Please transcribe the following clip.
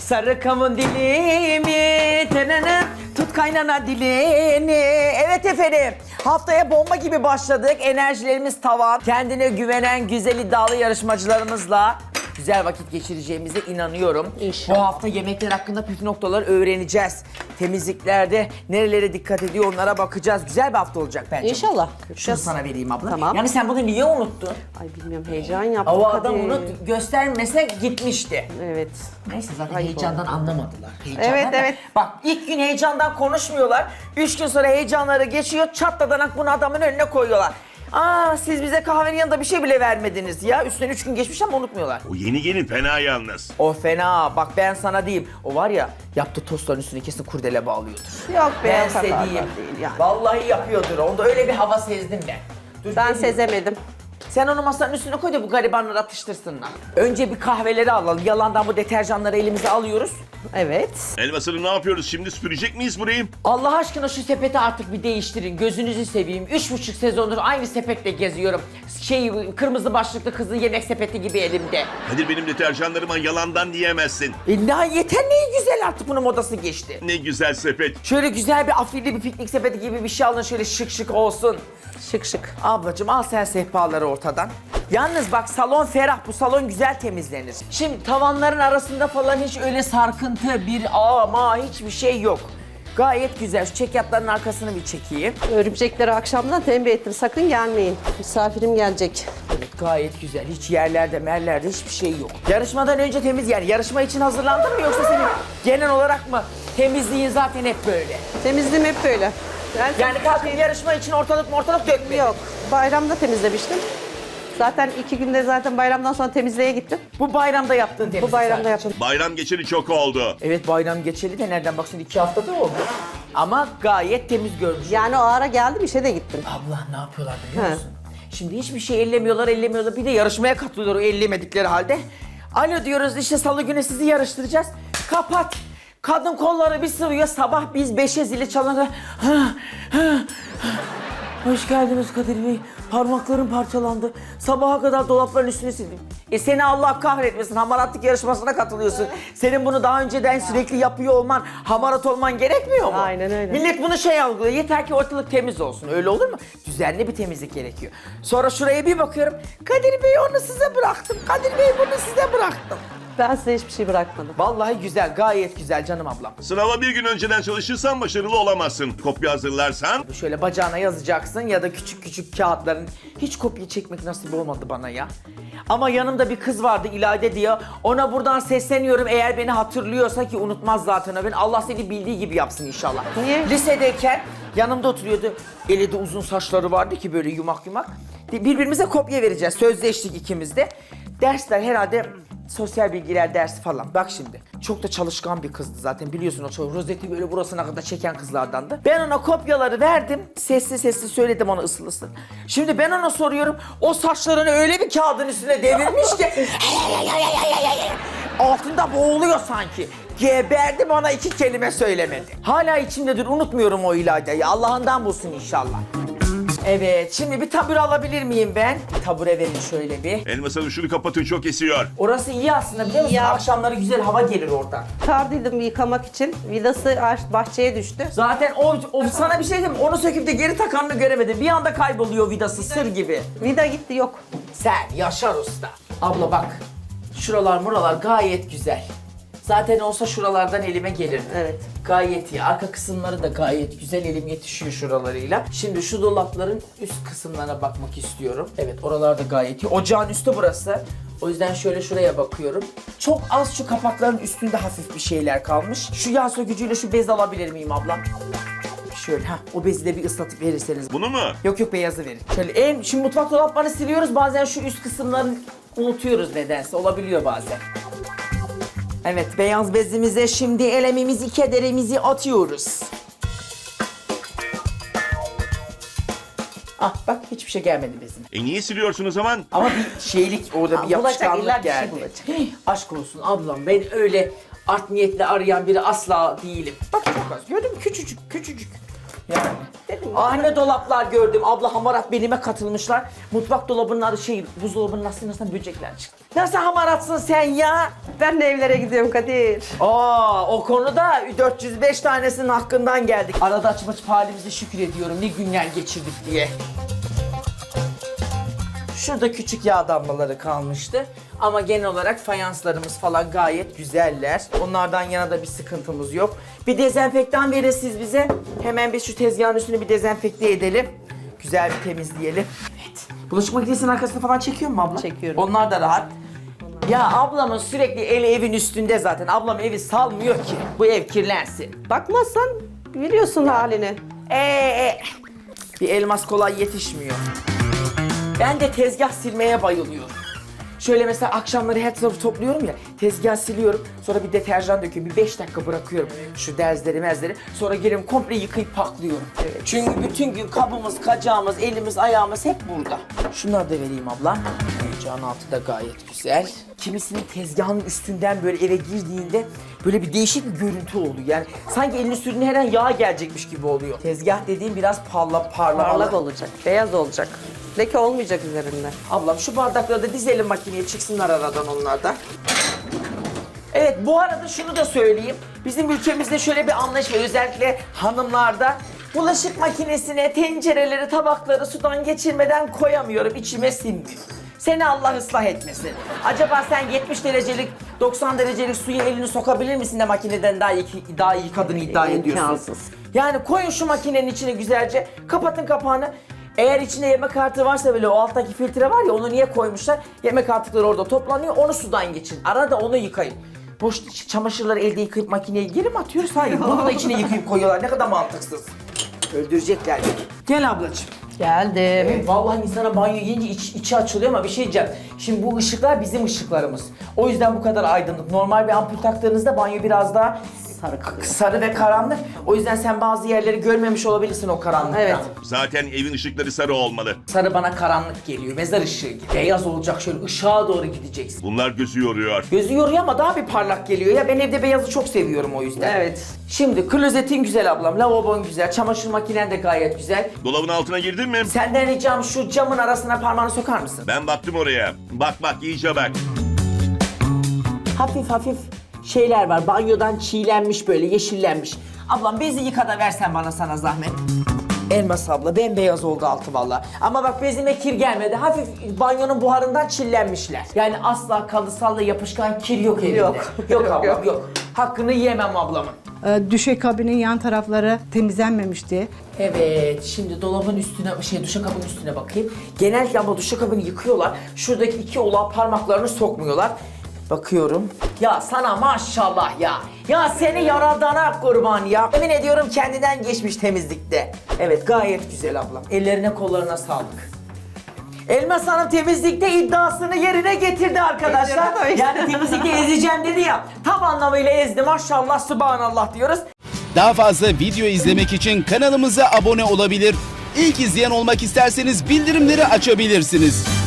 Sarı kavun dilimi tenene, tut kaynana dilini. Evet efendim haftaya bomba gibi başladık. Enerjilerimiz tavan. Kendine güvenen güzel iddialı yarışmacılarımızla güzel vakit geçireceğimize inanıyorum. İnşallah. Bu hafta yemekler hakkında püf noktaları öğreneceğiz. Temizliklerde nerelere dikkat ediyor onlara bakacağız. Güzel bir hafta olacak bence. İnşallah. Şunu sana vereyim abla. Tamam. Yani sen bunu niye unuttun? Ay bilmiyorum heyecan yaptım. O Kadir. adam bunu göstermese gitmişti. Evet. Neyse zaten Ayıp heyecandan anlamadılar. Heyecandan Evet, da- evet. Bak ilk gün heyecandan konuşmuyorlar. Üç gün sonra heyecanları geçiyor. Çatladanak bunu adamın önüne koyuyorlar. Aa siz bize kahvenin yanında bir şey bile vermediniz ya. Üstüne üç gün geçmiş ama unutmuyorlar. O yeni gelin fena yalnız. O fena. Bak ben sana diyeyim. O var ya yaptığı tostların üstüne kesin kurdele bağlıyordur. Yok be Ben o size kadar da diyeyim. değil yani. Vallahi yapıyordur. Onda öyle bir hava sezdim ben. Dur, Ben geleyim. sezemedim. Sen onu masanın üstüne koy da bu garibanları atıştırsınlar. Önce bir kahveleri alalım. Yalandan bu deterjanları elimize alıyoruz. Evet. Elmasını ne yapıyoruz şimdi süpürecek miyiz burayı? Allah aşkına şu sepeti artık bir değiştirin. Gözünüzü seveyim. Üç buçuk sezondur aynı sepetle geziyorum. Şey kırmızı başlıklı kızın yemek sepeti gibi elimde. Kadir benim deterjanlarıma yalandan diyemezsin. E ne yeter ne güzel artık bunun modası geçti. Ne güzel sepet. Şöyle güzel bir afilli bir piknik sepeti gibi bir şey alın şöyle şık şık olsun. Şık şık. Ablacığım al sen sehpaları ortadan. Yalnız bak salon ferah, bu salon güzel temizlenir. Şimdi tavanların arasında falan hiç öyle sarkıntı, bir ama hiçbir şey yok. Gayet güzel. Şu çekyatların arkasını bir çekeyim. Örümcekleri akşamdan tembih ettim. Sakın gelmeyin. Misafirim gelecek. Evet gayet güzel. Hiç yerlerde merlerde hiçbir şey yok. Yarışmadan önce temiz yani yarışma için hazırlandın mı yoksa senin genel olarak mı temizliğin zaten hep böyle? Temizliğim hep böyle. Ben Yani kalkıp yarışma için ortalık mı ortalık dökme. Yok. Bayramda temizlemiştim. Zaten iki günde zaten bayramdan sonra temizliğe gittim. Bu bayramda yaptığın temizlik. Bu bayramda sadece. yaptım. Bayram geçeli çok oldu. Evet bayram geçeli de nereden baksan iki haftada oldu. Ama gayet temiz görmüş. Yani o ara geldim işe de gittim. Abla ne yapıyorlar biliyor He. musun? Şimdi hiçbir şey ellemiyorlar, ellemiyorlar. Bir de yarışmaya katılıyorlar o ellemedikleri halde. Alo diyoruz işte salı günü sizi yarıştıracağız. Kapat. Kadın kolları bir sıvıyor. Sabah biz beşe zili çalınca... Hoş geldiniz Kadir Bey. Parmaklarım parçalandı. Sabaha kadar dolapların üstüne sildim. E seni Allah kahretmesin. Hamaratlık yarışmasına katılıyorsun. Senin bunu daha önceden sürekli yapıyor olman, hamarat olman gerekmiyor mu? Aynen öyle. Millet bunu şey algılıyor. Yeter ki ortalık temiz olsun. Öyle olur mu? Düzenli bir temizlik gerekiyor. Sonra şuraya bir bakıyorum. Kadir Bey onu size bıraktım. Kadir Bey bunu size bıraktım. Ben size hiçbir şey bırakmadım. Vallahi güzel, gayet güzel canım ablam. Sınava bir gün önceden çalışırsan başarılı olamazsın. Kopya hazırlarsan Şöyle bacağına yazacaksın ya da küçük küçük kağıtların. Hiç kopya çekmek nasip olmadı bana ya. Ama yanımda bir kız vardı İlayda diye. Ona buradan sesleniyorum eğer beni hatırlıyorsa ki unutmaz zaten o beni. Allah seni bildiği gibi yapsın inşallah. Niye? Lisedeyken yanımda oturuyordu. Eli de uzun saçları vardı ki böyle yumak yumak. Birbirimize kopya vereceğiz. Sözleştik ikimiz de. Dersler herhalde sosyal bilgiler dersi falan. Bak şimdi. Çok da çalışkan bir kızdı zaten biliyorsun o çok rozeti böyle burasına kadar çeken kızlardandı. Ben ona kopyaları verdim. Sesli sesli söyledim ona ısıl ısıl. Şimdi ben ona soruyorum. O saçlarını öyle bir kağıdın üstüne devirmiş ki altında boğuluyor sanki. Geberdi bana iki kelime söylemedi. Hala içimdedir unutmuyorum o İlayda'yı. Allah'ından bulsun inşallah. Evet şimdi bir tabure alabilir miyim ben? Bir tabure verin şöyle bir. elmasanın şunu kapatın çok esiyor. Orası iyi aslında biliyor musun? Ya. Akşamları güzel hava gelir oradan. Çıkardıydım yıkamak için. Vidası bahçeye düştü. Zaten o, o sana bir şey diyeyim mi? Onu söküp de geri takanını göremedim. Bir anda kayboluyor vidası sır gibi. Vida gitti yok. Sen Yaşar Usta. Abla bak. Şuralar muralar gayet güzel. Zaten olsa şuralardan elime gelir. Evet. Gayet iyi. Arka kısımları da gayet güzel. Elim yetişiyor şuralarıyla. Şimdi şu dolapların üst kısımlarına bakmak istiyorum. Evet oralar da gayet iyi. Ocağın üstü burası. O yüzden şöyle şuraya bakıyorum. Çok az şu kapakların üstünde hafif bir şeyler kalmış. Şu yağ sökücüyle şu bez alabilir miyim ablam? Şöyle ha o bezi de bir ıslatıp verirseniz. Bunu mu? Yok yok beyazı verin. Şöyle en şimdi mutfak dolaplarını siliyoruz bazen şu üst kısımlarını unutuyoruz nedense olabiliyor bazen. Evet beyaz bezimize şimdi elemimizi kederimizi atıyoruz. Ah bak hiçbir şey gelmedi bezime. E niye siliyorsun o zaman? Ama bir şeylik orada Ha, bir bulacak, yapışkanlık illa bir şey geldi. bulacak. Hey, aşk olsun ablam ben öyle art niyetle arayan biri asla değilim. Bak çok az gördün mü küçücük küçücük. Yani Dedim Ah ne dolaplar gördüm. Abla hamarat benime katılmışlar. Mutfak dolabının adı şey, buzdolabının aslında böcekler çıktı. Nasıl hamaratsın sen ya? Ben de evlere gidiyorum Kadir. Aa o konuda 405 tanesinin hakkından geldik. Arada açıp açıp halimize şükür ediyorum. Ne günler geçirdik diye. Şurada küçük yağ damlaları kalmıştı. Ama genel olarak fayanslarımız falan gayet güzeller. Onlardan yana da bir sıkıntımız yok. Bir dezenfektan verin siz bize. Hemen biz şu tezgahın üstünü bir dezenfekte edelim. Güzel bir temizleyelim. Evet. Bulaşık makinesinin arkasında falan çekiyor mu abla? Çekiyorum. Onlar da rahat. Ya ablamın sürekli eli evin üstünde zaten. Ablam evi salmıyor ki. Bu ev kirlensin. Bakmazsan biliyorsun halini. Ee, e, bir elmas kolay yetişmiyor. Ben de tezgah silmeye bayılıyorum. Şöyle mesela akşamları her tarafı topluyorum ya, tezgah siliyorum, sonra bir deterjan döküyorum, bir beş dakika bırakıyorum şu derzleri mezleri, sonra geliyorum komple yıkayıp paklıyorum. Çünkü bütün gün kabımız, kacağımız, elimiz, ayağımız hep burada. Şunları da vereyim abla. Ocağın altı da gayet güzel. Kimisinin tezgahın üstünden böyle eve girdiğinde böyle bir değişik bir görüntü oluyor. Yani sanki elini sürdüğünde her an yağ gelecekmiş gibi oluyor. Tezgah dediğim biraz parla, parlamalı. Parlak olacak, beyaz olacak. Leke olmayacak üzerinde. Ablam şu bardakları da dizelim makineye çıksınlar aradan onlardan. Evet bu arada şunu da söyleyeyim. Bizim ülkemizde şöyle bir anlayış var özellikle hanımlarda. Bulaşık makinesine tencereleri, tabakları sudan geçirmeden koyamıyorum. içime sinmiyor. Seni Allah ıslah etmesin. Acaba sen 70 derecelik, 90 derecelik suya elini sokabilir misin de makineden daha iyi, daha iyi yıkadığını iddia ediyorsun? İmkansız. Yani koyun şu makinenin içine güzelce, kapatın kapağını. Eğer içinde yemek artığı varsa böyle o alttaki filtre var ya onu niye koymuşlar? Yemek artıkları orada toplanıyor, onu sudan geçin. Arada onu yıkayın. Boş çamaşırları elde yıkayıp makineye geri mi atıyoruz? Hayır, bunu da içine yıkayıp koyuyorlar. Ne kadar mantıksız. Öldürecekler beni. Gel ablacığım. Geldim. Evet, vallahi insana banyo yiyince iç- içi açılıyor ama bir şey diyeceğim. Şimdi bu ışıklar bizim ışıklarımız. O yüzden bu kadar aydınlık. Normal bir ampul taktığınızda banyo biraz daha Sarı kalıyor. sarı ve karanlık. O yüzden sen bazı yerleri görmemiş olabilirsin o karanlıkta. Evet. Zaten evin ışıkları sarı olmalı. Sarı bana karanlık geliyor. Mezar ışığı gibi. Beyaz olacak şöyle ışığa doğru gideceksin. Bunlar gözü yoruyor. Gözü yoruyor ama daha bir parlak geliyor. Ya ben evde beyazı çok seviyorum o yüzden. Evet. Şimdi klozetin güzel ablam, lavabon güzel, çamaşır makinen de gayet güzel. Dolabın altına girdin mi? Senden ricam şu camın arasına parmağını sokar mısın? Ben baktım oraya. Bak bak iyice bak. hafif hafif şeyler var. Banyodan çiğlenmiş böyle yeşillenmiş. Ablam bezi yıka da versen bana sana zahmet. Elmas abla bembeyaz oldu altı valla. Ama bak bezime kir gelmedi. Hafif banyonun buharından çillenmişler. Yani asla kalısalla yapışkan kir yok evinde. Yok. Yok, ablam yok. yok. Hakkını yiyemem ablamın. Ee, Düşekabinin yan tarafları temizlenmemişti. Evet, şimdi dolabın üstüne, şey duşakabının üstüne bakayım. Genellikle ama duşakabını yıkıyorlar. Şuradaki iki ulağa parmaklarını sokmuyorlar. Bakıyorum. Ya sana maşallah ya. Ya seni yaradana kurban ya. Emin ediyorum kendinden geçmiş temizlikte. Evet gayet güzel ablam. Ellerine kollarına sağlık. Elmas Hanım temizlikte iddiasını yerine getirdi arkadaşlar. Yani temizlikte ezeceğim dedi ya. Tam anlamıyla ezdi maşallah subhanallah diyoruz. Daha fazla video izlemek için kanalımıza abone olabilir. İlk izleyen olmak isterseniz bildirimleri açabilirsiniz.